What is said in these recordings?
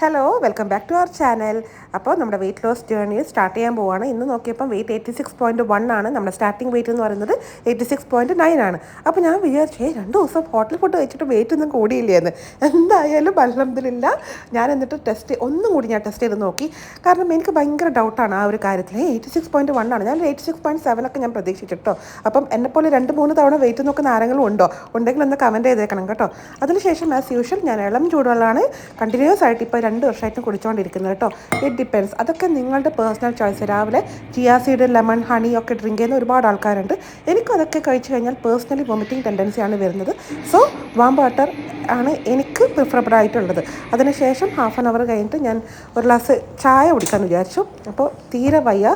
Hello welcome back to our channel അപ്പോൾ നമ്മുടെ weight loss journey start ചെയ്യാൻ പോവുകയാണ് ഇന്ന് നോക്കിയപ്പോൾ weight eighty six point one ആണ്. നമ്മുടെ സ്റ്റാർട്ടിംഗ് വെയിറ്റ് എന്ന് പറയുന്നത് എയ്റ്റി സിക്സ് പോയിന്റ് നയൻ ആണ്. അപ്പോൾ ഞാൻ വിചാരിച്ചു ഏ രണ്ട് ദിവസം ഹോട്ടൽ ഫുഡ് കഴിച്ചിട്ട് വെയിറ്റ് ഒന്നും കൂടിയില്ലേന്ന് എന്തായാലും അലഹമില്ല ഞാൻ എന്നിട്ട് ടെസ്റ്റ് ഒന്നും കൂടി ഞാൻ ടെസ്റ്റ് ചെയ്ത് നോക്കി. കാരണം എനിക്ക് ഭയങ്കര ഡൗട്ടാണ് ആ ഒരു കാര്യത്തിൽ. എയ്റ്റി സിക്സ് പോയിന്റ് വൺ ആണ്. ഞാൻ എയ്റ്റി സിക്സ് പോയിന്റ് സെവൻ ഒക്കെ ഞാൻ പ്രതീക്ഷിച്ചിട്ടോ. അപ്പം എന്നെപ്പോലെ രണ്ട് മൂന്ന് തവണ വെയിറ്റ് നോക്കുന്ന ആരെങ്കിലും ഉണ്ടോ? ഉണ്ടെങ്കിൽ ഒന്ന് കമന്റ് ചെയ്തേക്കണം കേട്ടോ. അതിനുശേഷം ആസ് യൂഷ്വൽ ഞാൻ ഇളം ചൂടുവെള്ളമാണ് കണ്ടിന്യൂസ് ആയിട്ട് ഇപ്പോൾ രണ്ട് വർഷമായിട്ടും കുടിച്ചുകൊണ്ടിരിക്കുന്നത് കേട്ടോ. ഇറ്റ് ഡിപ്പെൻസ് അതൊക്കെ നിങ്ങളുടെ പേഴ്സണൽ ചോയ്സ് രാവിലെ ചിയാസീഡ് ലെമൺ ഹണി ഒക്കെ ഡ്രിങ്ക് ചെയ്യുന്ന ഒരുപാട് ആൾക്കാരുണ്ട്. എനിക്കും അതൊക്കെ കഴിച്ചു കഴിഞ്ഞാൽ പേഴ്സണലി വോമിറ്റിംഗ് ടെൻഡൻസിയാണ് വരുന്നത്. സോ വാം വാട്ടർ ആണ് എനിക്ക് പ്രിഫറബിൾ ആയിട്ടുള്ളത്. അതിനുശേഷം ഹാഫ് ആൻ അവർ കഴിഞ്ഞിട്ട് ഞാൻ ഒരു ഗ്ലാസ് ചായ കുടിക്കാൻ വിചാരിച്ചു. അപ്പോൾ തീരെ വയ്യ.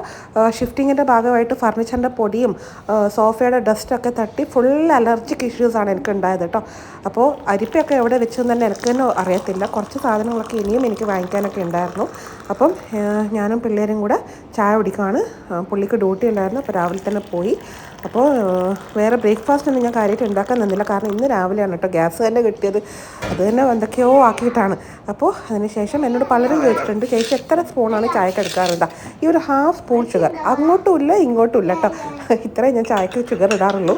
ഷിഫ്റ്റിങ്ങിന്റെ ഭാഗമായിട്ട് ഫർണിച്ചറിന്റെ പൊടിയും സോഫയുടെ ഡസ്റ്റൊക്കെ തട്ടി ഫുൾ അലർജിക് ഇഷ്യൂസാണ് എനിക്ക് ഉണ്ടായത് കേട്ടോ. അപ്പോൾ അരിപ്പയൊക്കെ എവിടെ വെച്ചെന്ന് തന്നെ എനിക്ക് തന്നെ അറിയത്തില്ല. കുറച്ച് സാധനങ്ങളൊക്കെ ഇനിയും എനിക്ക് വാങ്ങിക്കാനൊക്കെ ഉണ്ടായിരുന്നു. അപ്പം ഞാനും പിള്ളേരും കൂടെ ചായ കുടിക്കുകയാണ് പുള്ളിക്ക് ഡ്യൂട്ടി ഉണ്ടായിരുന്നു അപ്പോൾ രാവിലെ തന്നെ പോയി. അപ്പോൾ വേറെ ബ്രേക്ക്ഫാസ്റ്റ് ഒന്നും ഞാൻ കാര്യമായിട്ട് ഉണ്ടാക്കാൻ നിന്നില്ല. കാരണം ഇന്ന് രാവിലെയാണ് കേട്ടോ ഗ്യാസ് തന്നെ കിട്ടിയത്. അത് തന്നെ എന്തൊക്കെയോ ആക്കിയിട്ടാണ്. അപ്പോൾ അതിനുശേഷം എന്നോട് പലരും ചോദിച്ചിട്ടുണ്ട് ചേച്ചി എത്ര സ്പൂണാണ് ചായക്ക് എടുക്കാറുണ്ട്? ഈ ഒരു ഹാഫ് സ്പൂൺ ഷുഗർ. അങ്ങോട്ടും ഇല്ല ഇങ്ങോട്ടും ഇല്ല കേട്ടോ. ഇത്രയും ഞാൻ ചായക്ക് ഷുഗർ ഇടാറുള്ളൂ.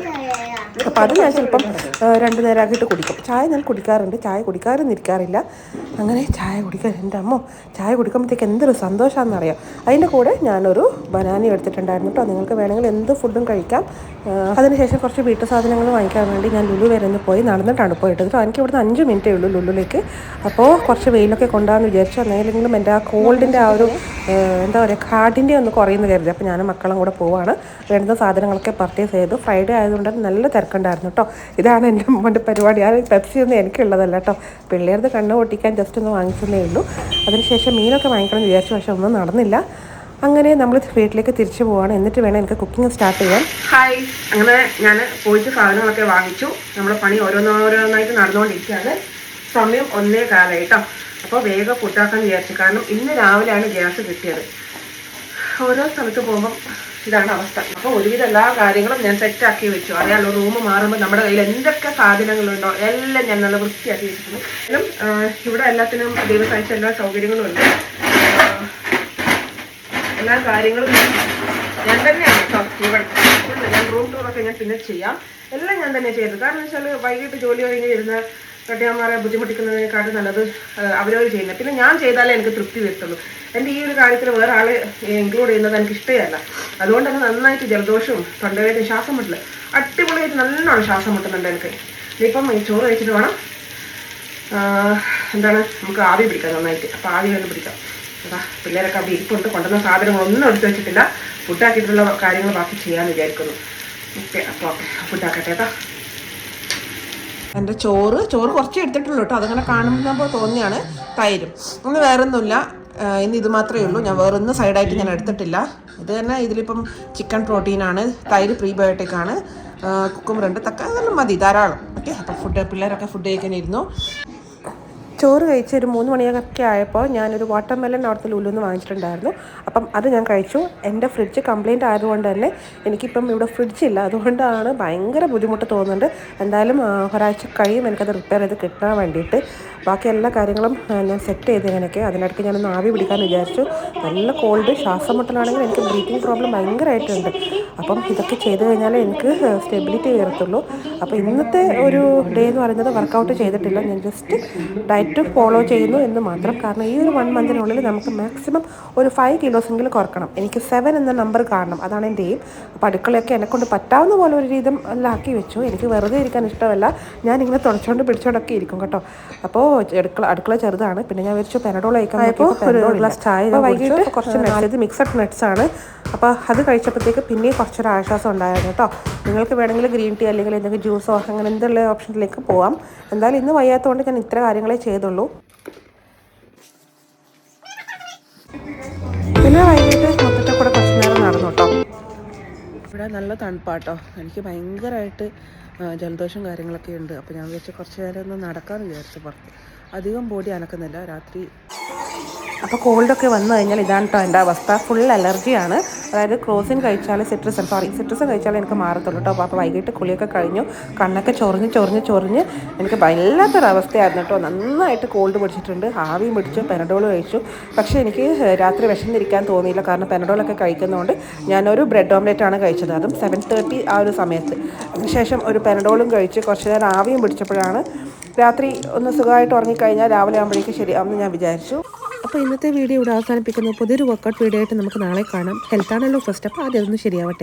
അപ്പോൾ അത് ഞാൻ ചിലപ്പം രണ്ട് നേരമാക്കിയിട്ട് കുടിക്കും. ചായ ഞാൻ കുടിക്കാറുണ്ട്. ചായ കുടിക്കാറൊന്നും അങ്ങനെ ചായ കുടിക്കാൻ എന്റെ അമ്മോ ചായ കുടിക്കുമ്പോഴത്തേക്ക് എന്തൊരു സന്തോഷമാണെന്നറിയാം അതിന്റെ കൂടെ ഞാനൊരു ബനാനി എടുത്തിട്ടുണ്ടായിരുന്നു കേട്ടോ. നിങ്ങൾക്ക് വേണമെങ്കിൽ എന്ത് ഫുഡും കഴിക്കാം. അതിനുശേഷം കുറച്ച് വീട്ടു സാധനങ്ങൾ വാങ്ങിക്കാൻ വേണ്ടി ഞാൻ ലുലു വരെ ഒന്ന് പോയി നടന്നിട്ടാണ് പോയിട്ട് കേട്ടോ. എനിക്ക് ഇവിടുന്ന് അഞ്ച് മിനിറ്റേ ഉള്ളൂ ലുലുലേക്ക്. അപ്പോൾ കുറച്ച് വെയിലൊക്കെ കൊണ്ടാന്ന് വിചാരിച്ചു. അന്നെങ്കിലും എന്റെ ആ കോൾഡിന്റെ ആ ഒരു എന്താ പറയുക കാർഡിന്റെ ഒന്ന് കുറയുന്നു കരുതി. അപ്പോൾ ഞാനും മക്കളും കൂടെ പോവാണ്. വേണ്ടുന്ന സാധനങ്ങളൊക്കെ പർച്ചേസ് ചെയ്തു. ഫ്രൈഡേ ആയതുകൊണ്ട് നല്ല തിരക്കുണ്ടായിരുന്നു കേട്ടോ. ഇതാണ് എന്റെ മോന്റെ പരിപാടി. ആ പെപ്സി ഒന്നും എനിക്കുള്ളതല്ല കേട്ടോ. പിള്ളേർത് കണ്ണ് പൊട്ടിക്കാൻ ജസ്റ്റ് ഒന്ന് വാങ്ങിച്ചതേ ഉള്ളൂ. അതിനുശേഷം മീനൊക്കെ വാങ്ങിക്കണം എന്ന് വിചാരിച്ചു പക്ഷേ ഒന്നും നടന്നില്ല. അങ്ങനെ നമ്മൾ വീട്ടിലേക്ക് തിരിച്ചു പോവാണ്. എന്നിട്ട് വേണം എനിക്ക് കുക്കിംഗ് സ്റ്റാർട്ട് ചെയ്യാൻ. ഹായ് അങ്ങനെ ഞാൻ പോയിട്ട് സാധനങ്ങളൊക്കെ വാങ്ങിച്ചു. നമ്മുടെ പണി ഓരോന്നോരോന്നായിട്ട് നടന്നുകൊണ്ടിരിക്കുകയാണ്. സമയം ഒന്നേ കാലമായിട്ടോ അപ്പോൾ വേഗം കൂട്ടാക്കാൻ വിചാരിച്ചു. കാരണം ഇന്ന് രാവിലെയാണ് ഗ്യാസ് കിട്ടിയത്. ഓരോ സ്ഥലത്ത് പോകുമ്പം ഇതാണ് അവസ്ഥ. അപ്പോൾ ഒരുവിധം എല്ലാ കാര്യങ്ങളും ഞാൻ സെറ്റാക്കി വെച്ചു. അറിയാലോ റൂം മാറുമ്പോൾ നമ്മുടെ കയ്യിൽ എന്തൊക്കെ സാധനങ്ങളുണ്ടോ എല്ലാം ഞാൻ നല്ല വൃത്തിയാക്കി വെച്ചിരുന്നു എന്നാലും ഇവിടെ എല്ലാത്തിനും ദൈവം എല്ലാ സൗകര്യങ്ങളും ഉണ്ട്. എല്ലാ കാര്യങ്ങളും ഞാൻ തന്നെയാണ് ഇവിടെ. ഞാൻ റൂം ടൂറൊക്കെ ഞാൻ പിന്നെ ചെയ്യാം. എല്ലാം ഞാൻ തന്നെ ചെയ്തത് കാരണം വെച്ചാൽ വൈകിട്ട് ജോലി കഴിഞ്ഞ് വരുന്ന കട്ടിയന്മാരെ ബുദ്ധിമുട്ടിക്കുന്നതിനെക്കാട്ടും നല്ലത് അവരവർ ചെയ്യുന്നത്. പിന്നെ ഞാൻ ചെയ്താലേ എനിക്ക് തൃപ്തി വരുത്തുള്ളൂ. എന്റെ ഈ ഒരു കാര്യത്തിൽ വേറെ ആളെ ഇൻക്ലൂഡ് ചെയ്യുന്നത് എനിക്ക് ഇഷ്ടമല്ല. അതുകൊണ്ട് തന്നെ നന്നായിട്ട് ജലദോഷവും തൊണ്ടവേദന ശ്വാസം മുട്ടൽ അടിപൊളിയായിട്ട് നല്ലോണം ശ്വാസം മുട്ടുന്നുണ്ട് എനിക്ക്. ഇനിയിപ്പം ഈ ചോറ് കഴിച്ചിട്ട് വേണം. എന്താണ് നമുക്ക് ആവി പിടിക്കാം നന്നായിട്ട്. അപ്പോൾ ആവി വേണം പിടിക്കാം. അതാ പിള്ളേരൊക്കെ അവിടെ ഇരിപ്പുണ്ട്. കൊണ്ടുവന്ന സാധനങ്ങളൊന്നും എടുത്തു വെച്ചിട്ടില്ല. ഫുഡാക്കിയിട്ടുള്ള കാര്യങ്ങൾ ബാക്കി ചെയ്യാമെന്ന് വിചാരിക്കുന്നു. ഓക്കെ അപ്പോൾ ഓക്കെ ഫുഡാക്കട്ടെ കേട്ടോ. എന്റെ ചോറ് ചോറ് കുറച്ച് എടുത്തിട്ടുള്ളൂ കേട്ടോ. അതങ്ങനെ കാണുമ്പോൾ തോന്നിയാണ് തൈരും. ഒന്ന് വേറൊന്നുമില്ല. ഇന്ന് ഇത് മാത്രമേ ഉള്ളൂ. ഞാൻ വേറൊന്നും സൈഡായിട്ട് ഞാൻ എടുത്തിട്ടില്ല. ഇത് തന്നെ ഇതിലിപ്പം ചിക്കൻ പ്രോട്ടീനാണ് തൈര് പ്രീബയോട്ടിക് ആണ്. കുക്കുമ്പറുണ്ട്. തക്ക അതെല്ലാം മതി. ധാരാളം. ഓക്കെ. അപ്പം ഫുഡ് പിള്ളേരൊക്കെ ഫുഡ് കഴിക്കാനിരുന്നു. ചോറ് കഴിച്ച് ഒരു മൂന്ന് മണിയൊക്കെ ആയപ്പോൾ ഞാനൊരു വാട്ടർ മെലൺ അവിടുത്തെ ലുലുന്ന് വാങ്ങിച്ചിട്ടുണ്ടായിരുന്നു. അപ്പം അത് ഞാൻ കഴിച്ചു. എന്റെ ഫ്രിഡ്ജ് കംപ്ലയിന്റ് ആയതുകൊണ്ട് തന്നെ എനിക്കിപ്പം ഇവിടെ ഫ്രിഡ്ജ് ഇല്ല. അതുകൊണ്ടാണ് ഭയങ്കര ബുദ്ധിമുട്ട് തോന്നുന്നുണ്ട്. എന്തായാലും ഒരാഴ്ച കഴിയും. എനിക്കത് റിപ്പയർ ചെയ്ത് കിട്ടാൻ വേണ്ടിയിട്ട്. ബാക്കി എല്ലാ കാര്യങ്ങളും ഞാൻ സെറ്റ് ചെയ്ത് ഇങ്ങനെയൊക്കെ. അതിനിടയ്ക്ക് ഞാനൊന്ന് ആവി പിടിക്കാൻ വിചാരിച്ചു. നല്ല കോൾഡ് ശ്വാസം മുട്ടലാണെങ്കിൽ എനിക്ക് ബ്രീത്തിങ് പ്രോബ്ലം ഭയങ്കരമായിട്ടുണ്ട് അപ്പം ഇതൊക്കെ ചെയ്ത് കഴിഞ്ഞാൽ എനിക്ക് സ്റ്റെബിലിറ്റി കയറത്തുള്ളൂ അപ്പോൾ ഇന്നത്തെ ഒരു ഡേ എന്ന് പറയുന്നത് വർക്കൗട്ട് ചെയ്തിട്ടില്ല. ഞാൻ ജസ്റ്റ് ഡയറ്റ് ഫോളോ ചെയ്യുന്നു എന്ന് മാത്രം. കാരണം ഈ ഒരു വൺ മന്തിനുള്ളിൽ നമുക്ക് മാക്സിമം ഒരു ഫൈവ് കിലോസെങ്കിലും കുറക്കണം. എനിക്ക് സെവൻ എന്ന നമ്പർ കാണണം. അതാണ് എന്റെ എയിം അപ്പോൾ അടുക്കളയൊക്കെ എന്നെക്കൊണ്ട് പറ്റാവുന്ന പോലെ ഒരു രീതി എല്ലാം ആക്കി വെച്ചു. എനിക്ക് വെറുതെ ഇരിക്കാൻ ഇഷ്ടമല്ല. ഞാനിങ്ങനെ തുടച്ചുകൊണ്ട് പിടിച്ചോണ്ടൊക്കെ ഇരിക്കും കേട്ടോ. അപ്പോൾ അടുക്കള അടുക്കള ചെറുതാണ്. പിന്നെ ഞാൻ വിചാരിച്ചു പെനഡോൾ കഴിക്കാൻ ഒരു ഗ്ലാസ് ചായ വൈകിട്ട് കുറച്ച് നല്ലത് മിക്സഡ് നട്ട്സ് ആണ്. അപ്പോൾ അത് കഴിച്ചപ്പോഴത്തേക്ക് പിന്നെയും കുറച്ചൊരു ആശ്വാസം ഉണ്ടായിരുന്നു കേട്ടോ. നിങ്ങൾക്ക് വേണമെങ്കിൽ ഗ്രീൻ ടീ അല്ലെങ്കിൽ എന്തെങ്കിലും ജ്യൂസോ അങ്ങനെ എന്തുള്ള ഓപ്ഷനിലേക്ക് പോവാം. എന്തായാലും ഇന്ന് വയ്യാത്തതുകൊണ്ട് ഞാൻ ഇത്ര കാര്യങ്ങളെ ചെയ്തുള്ളൂ. പിന്നെ വൈകിട്ട് മൊത്തത്തെ കൂടെ കുറച്ച് നേരം നടന്നു കേട്ടോ. ഇവിടെ നല്ല തണുപ്പാട്ടോ. എനിക്ക് ഭയങ്കരമായിട്ട് ജലദോഷം കാര്യങ്ങളൊക്കെ ഉണ്ട്. അപ്പോൾ ഞാൻ വിചാരിച്ചു കുറച്ച് നേരം ഒന്ന് നടക്കാമെന്ന് വിചാരിച്ചു പുറത്ത്. അധികം ബോഡി അനക്കുന്നില്ല. രാത്രി അപ്പോൾ കോൾഡൊക്കെ വന്നു കഴിഞ്ഞാൽ ഇതാണ് കേട്ടോ എന്റെ അവസ്ഥ. ഫുൾ അലർജിയാണ് അതായത് ക്രോസിൻ കഴിച്ചാൽ സിട്രസൻ സോറി സിട്രസൻ കഴിച്ചാലേ എനിക്ക് മാറത്തുള്ളൂ കേട്ടോ അപ്പോൾ വൈകിട്ട് കുളിയൊക്കെ കഴിഞ്ഞു. കണ്ണൊക്കെ ചൊറിഞ്ഞ് ചൊറിഞ്ഞ് ചൊറിഞ്ഞ് എനിക്ക് വല്ലാത്തൊരവസ്ഥയായിരുന്നു കേട്ടോ നന്നായിട്ട് കോൾഡ് പിടിച്ചിട്ടുണ്ട്. ആവിയും പിടിച്ചു പെനഡോൾ കഴിച്ചു. പക്ഷേ എനിക്ക് രാത്രി വിശന്നിരിക്കാൻ തോന്നിയില്ല. കാരണം പെനഡോളൊക്കെ കഴിക്കുന്നതുകൊണ്ട് ഞാനൊരു ബ്രെഡ് ഓംലെറ്റ് ആണ് കഴിച്ചത്. അതും സെവൻ തേർട്ടി ആ ഒരു സമയത്ത്. അതിനുശേഷം ഒരു പെനഡോളും കഴിച്ച് കുറച്ച് നേരം ആവിയും പിടിച്ചപ്പോഴാണ് രാത്രി ഒന്ന് സുഖമായിട്ട് ഉറങ്ങിക്കഴിഞ്ഞാൽ രാവിലെ ആകുമ്പോഴേക്കും ശരിയാവുമെന്ന് ഞാൻ വിചാരിച്ചു. അപ്പോൾ ഇന്നത്തെ വീഡിയോ ഇവിടെ അവസാനിപ്പിക്കുന്നു. പുതിയൊരു വർക്കൗട്ട് വീഡിയോ ആയിട്ട് നമുക്ക് നാളെ കാണാം. ഹെൽത്താണല്ലോ ഫസ്റ്റ് അപ്പോൾ ആദ്യം ഒന്ന് ശരിയാവട്ടെ.